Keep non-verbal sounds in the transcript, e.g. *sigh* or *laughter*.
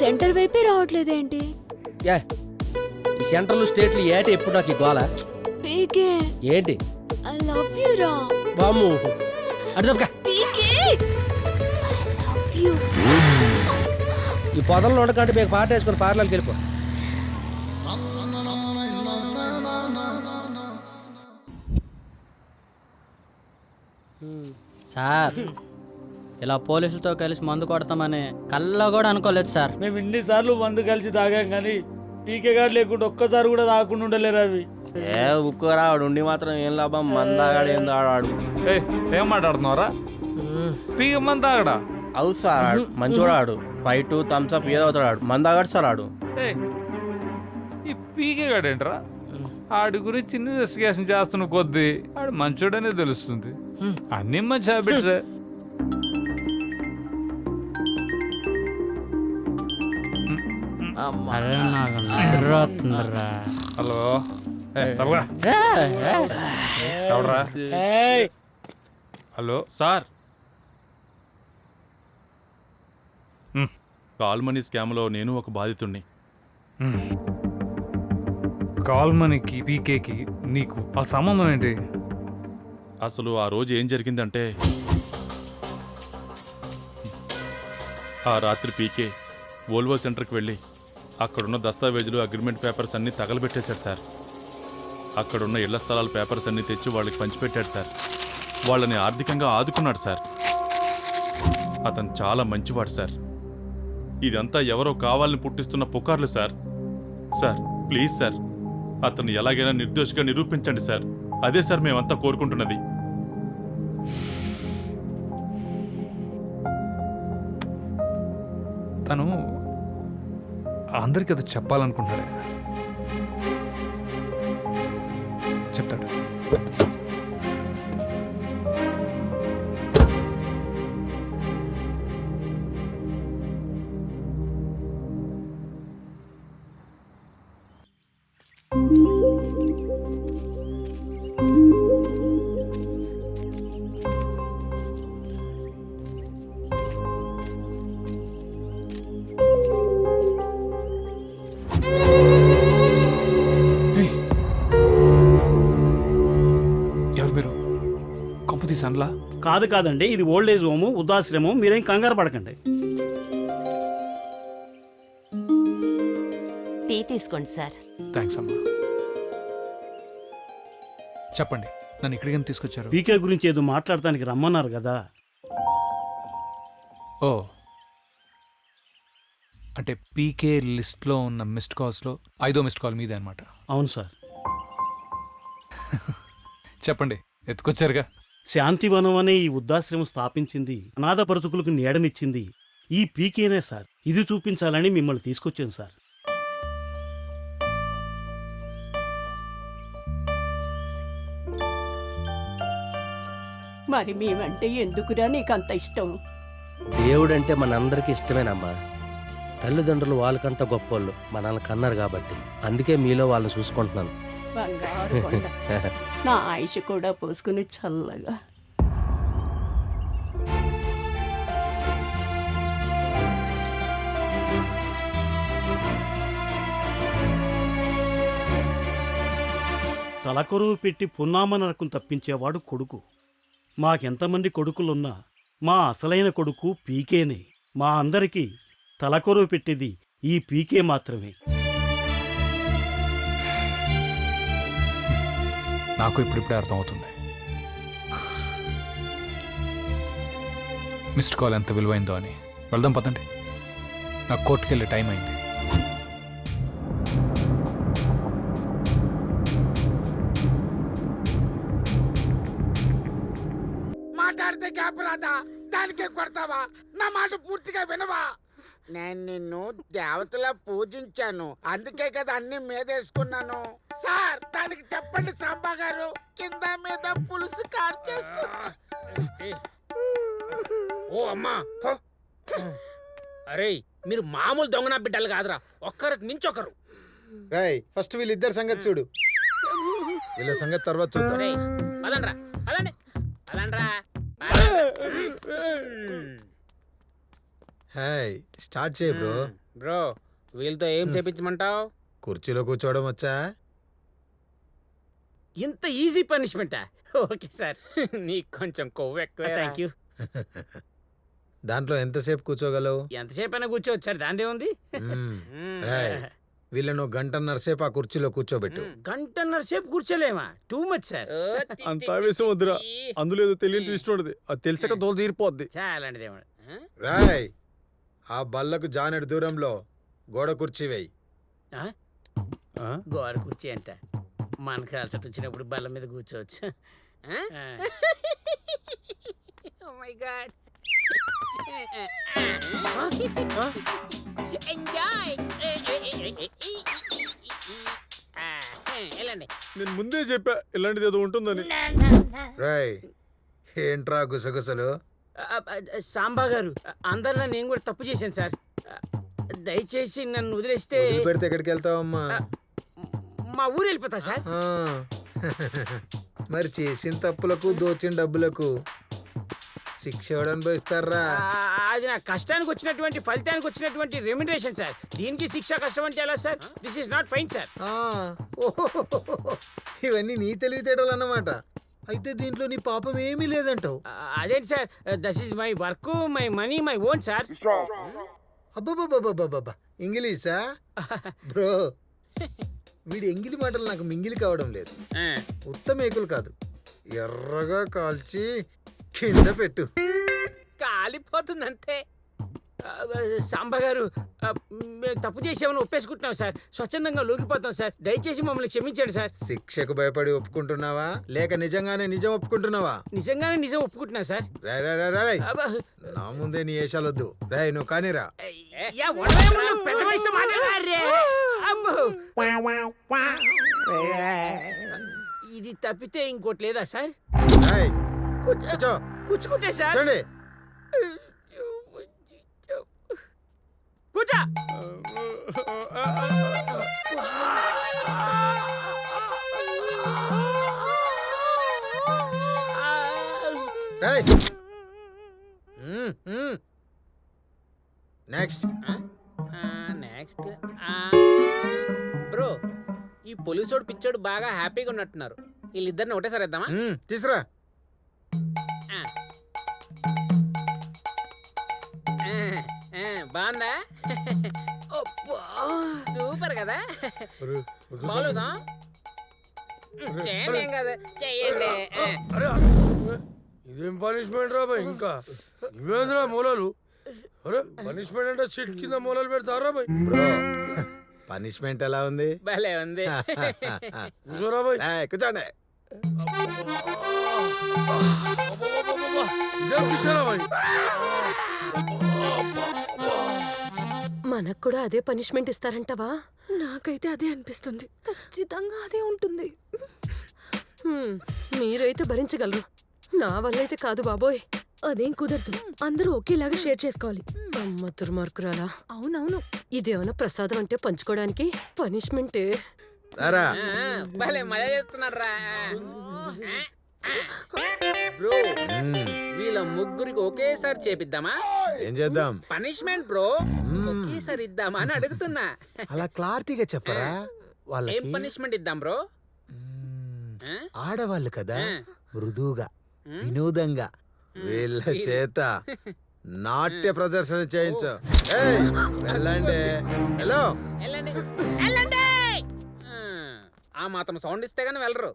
Centre వైపే రావట్లేదేంటి? Yeah ఈ central స్టేట్లు ఏట ఎప్పుడు నాకు ఈ గోల? పీకే. ఏంటి? ఐ లవ్ యూ రా. బాము అటు తప్పక పీకే. I love you. ఈ పొదల్లో ఉండకంటే మీకు పాట వేసుకుని పార్లర్కి వెళ్ళిపో. సార్ ఇలా పోలీసులతో కలిసి మందు కొడతామని కల్లో కూడా అనుకోలేదు సార్. మేము ఇన్నిసార్లు మందు కలిసి తాగాం కానీ పీకే గారు లేకుండా ఒక్కసారి కూడా తాగకుండా ఉండలేరు అవి. ఏ ఉక్కురా ఆడు ఉండి మాత్రం ఏం లాభం? మందాగాడు ఏం ఆడాడు ఏయ్, ఏం మాట్లాడుతున్నావురా? పీక మంది తాగడా? అవు సార్ ఆడు మంచోడు ఆడు ఫైట్ థమ్స్ అప్ ఏదో అవుతాడు ఆడు మందాగాడు సార్ ఆడు ఏయ్, ఈ పీకే గాడేంట్రా? ఆడి గురించి ఇన్వెస్టిగేషన్ చేస్తున్న కొద్దీ ఆడు మంచోడనే తెలుస్తుంది. అన్ని మంచి హ్యాబిట్సే అరే నాకు నిద్ర వస్తుందిరా. Hello. Hello. Sir. Call money స్కామ్లో నేను ఒక బాధితుణ్ణి. కాల్ మనీకి పీకేకి నీకు ఆ సంబంధం ఏంటి? అసలు ఆ రోజు ఏం జరిగిందంటే ఆ రాత్రి పీకే వోల్వో సెంటర్కి వెళ్ళి అక్కడున్న దస్తావేజులు అగ్రిమెంట్ పేపర్స్ అన్నీ తగలబెట్టేశాడు సార్. అక్కడున్న ఇళ్ళ స్థలాల పేపర్స్ అన్నీ తెచ్చి వాళ్ళకి పంచిపెట్టాడు సార్. వాళ్ళని ఆర్థికంగా ఆదుకున్నాడు సార్. అతను చాలా మంచివాడు సార్. ఇదంతా ఎవరో కావాలని పుట్టిస్తున్న పుకార్లు సార్. Sir please sir. అతను ఎలాగైనా నిర్దోషిగా నిరూపించండి సార్. అదే సార్ మేమంతా కోరుకుంటున్నది. తను అందరికీ అది చెప్పాలనుకుంటాడే చెప్తాడు. ఎవరు కాదు కాదండి ఇది ఓల్డ్ ఏజ్ హోము వృద్ధాశ్రమం మీరేం కంగారు పడకండి. టీ తీసుకోండి సార్. థ్యాంక్స్ అమ్మా. చెప్పండి నన్ను ఇక్కడికి ఎందుకు తీసుకొచ్చారు? పీకే గురించి ఏదో మాట్లాడటానికి రమ్మన్నారు కదా. ఓ. అంటే పీకే లిస్ట్లో ఉన్న మిస్డ్ కాల్స్లో ఐదో మిస్డ్ కాల్ మీదే అనమాట అవును సార్. చెప్పండి ఎత్తుకొచ్చారుగా? శాంతివనం అనే ఈ వృద్ధాశ్రమం స్థాపించింది. అనాథ బ్రతుకులకు నీడనిచ్చింది. ఈ పీకేనే సార్. ఇది చూపించాలని మిమ్మల్ని తీసుకొచ్చాను సార్. మరి మేమంటే ఎందుకురా నీకంత ఇష్టం? దేవుడు అంటే మనందరికీ ఇష్టమేనమ్మా. తల్లిదండ్రులు వాళ్ళకంట గొప్పోళ్ళు మనల్ని కన్నారు కాబట్టి. అందుకే మీలో వాళ్ళని చూసుకుంటున్నాను. బంగారు కొండ. నా ఆయుష కూడా పోసుకుని చల్లగా. తలకొరువు పెట్టి పున్నామనరకం తప్పించేవాడు కొడుకు. మాకెంతమంది కొడుకులున్నా మా అసలైన కొడుకు పీకేనే. మా అందరికీ తలకొరువు పెట్టేది ఈ పీకే మాత్రమే. నాకు ఇప్పుడిప్పుడే అర్థమవుతుంది. మిస్డ్ కాల్ ఎంత విలువైందో అని. వెళ్దాం పదండి. నాకు కోర్టుకు వెళ్ళే టైం అయింది. మాట్లాడితే గ్యాప్ రాదా? దానికే కొడతావా? నా మాట పూర్తిగా వినవా? నేను నిన్ను దేవతలా పూజించాను. అందుకే కదా అన్ని మీదేసుకున్నాను. సార్ దానికి చెప్పండి సాంబా గారు. కింద మీద పులుసు కార్చేస్తున్నా ఓ అమ్మా అరే మీరు మామూలు దొంగన బిడ్డలు కాదురా. ఒక్కరికి మించి ఒకరు. రేయ్ ఫస్ట్ వీళ్ళిద్దరు సంగతి చూడు. వీళ్ళ సంగతి తర్వాత చూద్దాం. పదండి. పదండ్రా. హాయ్ స్టార్ట్ చేయి బ్రో బ్రో వీళ్ళతో ఏం చేపించమంటావు? కుర్చీలో కూర్చోవడం వచ్చా? ఇంత ఈజీ పనిష్మెంటా ఓకే సార్. *laughs* నీకు కొంచెం కొవ్వు ఎక్కువ థ్యాంక్ యూ దాంట్లో ఎంతసేపు కూర్చోగలవు? ఎంతసేపు అయినా కూర్చోవచ్చు సార్ దాందే ఉంది *laughs* రేయ్, వీళ్ళను గంటన్నర సేపు ఆ కుర్చీలో కూర్చోబెట్టు. గంటన్నర సేపు కూర్చోలేమా? టూ మచ్ సార్ అంత ఆవేశం వద్దురా. అందులో ఏదో తెలియని ట్విస్ట్ ఉండదు. అది తెలిసాక దోలు తీరిపోద్ది. చాలండి దేవుడు. రాయ్ ఆ బల్లకు జానెడు దూరంలో గోడ కుర్చీ వేయి. గోడ కుర్చీ అంట. మనకు అలసట వచ్చినప్పుడు బల్ల మీద కూర్చోవచ్చు. మై గాడ్ ఎంజాయ్ వెళ్ళండి. నేను ముందే చెప్పా ఇలాంటిది ఏదో ఉంటుందని. రాయ్ ఏంట్రా గుసగుసలు? సాంబా గారు అందరిలో నేను కూడా తప్పు చేశాను సార్. దయచేసి నన్ను వదిలేస్తే పెడితే ఎక్కడికి వెళ్తావమ్మా? మా ఊరు వెళ్ళిపోతా సార్. మరి చేసిన తప్పులకు దోచిన డబ్బులకు శిక్ష అనుభవిస్తారా? అది నా కష్టానికి వచ్చినటువంటి ఫలితానికి వచ్చినటువంటి రెమ్యునరేషన్ సార్. దీనికి శిక్ష కష్టం అంటే ఎలా sir? This is not fine sir. ఇవన్నీ నీ తెలివితేటలు అన్నమాట అయితే దీంట్లో నీ పాపం ఏమీ లేదంటావు. అదేంటి sir? This is my work my money my own sir అబ్బబ్బబ్బబ్బబ్బబ్బా ఇంగ్లీషా? *laughs* Bro వీడి ఎంగిలి మాటలు నాకు మింగిలి కావడం లేదు. ఉత్తమేకులు కాదు. ఎర్రగా కాల్చి కింద పెట్టు. కాలిపోతుంది అంతే ఆ, సాంబా గారు ఆ, మేము తప్పు చేసామని ఒప్పేసుకుంటున్నాం సార్. స్వచ్ఛందంగా లొంగిపోతాం సార్. దయచేసి మమ్మల్ని క్షమించండి సార్. శిక్షకు భయపడి ఒప్పుకుంటున్నావా? లేక నిజంగానే నిజం ఒప్పుకుంటున్నావా? నిజంగానే నిజం ఒప్పుకుంటున్నా సార్. రాయ్ రాయ్ రాయ్ రాయ్ అబ్బా. నా ముందే నీ వేషాలొద్దు రాయ్ నువ్వు కానీరా. యా, పెద్ద మనిషితో మాట్లాడారే. అబ్బో. ఇది తప్పితే ఇంకోటి లేదా సార్? రాయ్ కూర్చో. కూర్చుకుంటే సార్. కూర్చో. రాయ్ నెక్స్ట్ నెక్స్ట్ బ్రో ఈ పోలీసోడు పిచ్చోడు బాగా హ్యాపీగా ఉన్నట్టున్నారు. వీళ్ళిద్దరిని ఒకటేసారి ఇద్దామా తీసురా. ఆ. ఆ, ఆ, బాగుందా? సూపర్ కదా. బాగుదా? చేయండి ఏం కాదు. చేయండి. ఆ. ఇదేం పనిష్మెంట్ రా ఇంకా? ఇవేంద్రా మూలలు. అరే పనిష్మెంట్ అంటే షిట్ కింద మూలలు పెడతారా బాయ్ బ్రో పనిష్మెంట్ ఎలా ఉంది? భలే ఉంది. కూర్చోరా బాయ్ కూర్చోండి. ఇదేం శిక్షరా బాయ్ మనకు కూడా అదే పనిష్మెంట్ ఇస్తారంటవా? నాకైతే అదే అనిపిస్తుంది. ఖచ్చితంగా అదే ఉంటుంది. మీరైతే భరించగలరు. నా వల్ల అయితే కాదు బాబోయ్. అదేం కుదరదు. అందరూ ఒకేలాగా షేర్ చేసుకోవాలి. అమ్మ దుర్మార్గురాలా. అవునవును. ఇదేమన్నా ప్రసాదం అంటే పంచుకోవడానికి? పనిష్మెంటే. రారా. ఆ, భలే మజా చేస్తున్నారా బ్రో వీళ్ళ ముగ్గురికి ఒకేసారి చేపిద్దామా? ఏం చేద్దాం? పనిష్మెంట్ బ్రో ఒకేసారి ఇద్దామా అని అడుగుతున్నా. అలా క్లారిటీగా చెప్పరా? ఏం వాళ్ళకి పనిష్మెంట్ ఇద్దాం బ్రో? ఆడవాళ్ళు కదా. మృదువుగా వినోదంగా. వీళ్ళ చేత నాట్య ప్రదర్శన చేయించు. ఏయ్, వెళ్ళండి. హలో. వెళ్ళండి. వెళ్ళండి. ఆ, ఆ మాత్రం సౌండ్ ఇస్తే గానీ వెళ్ళరు.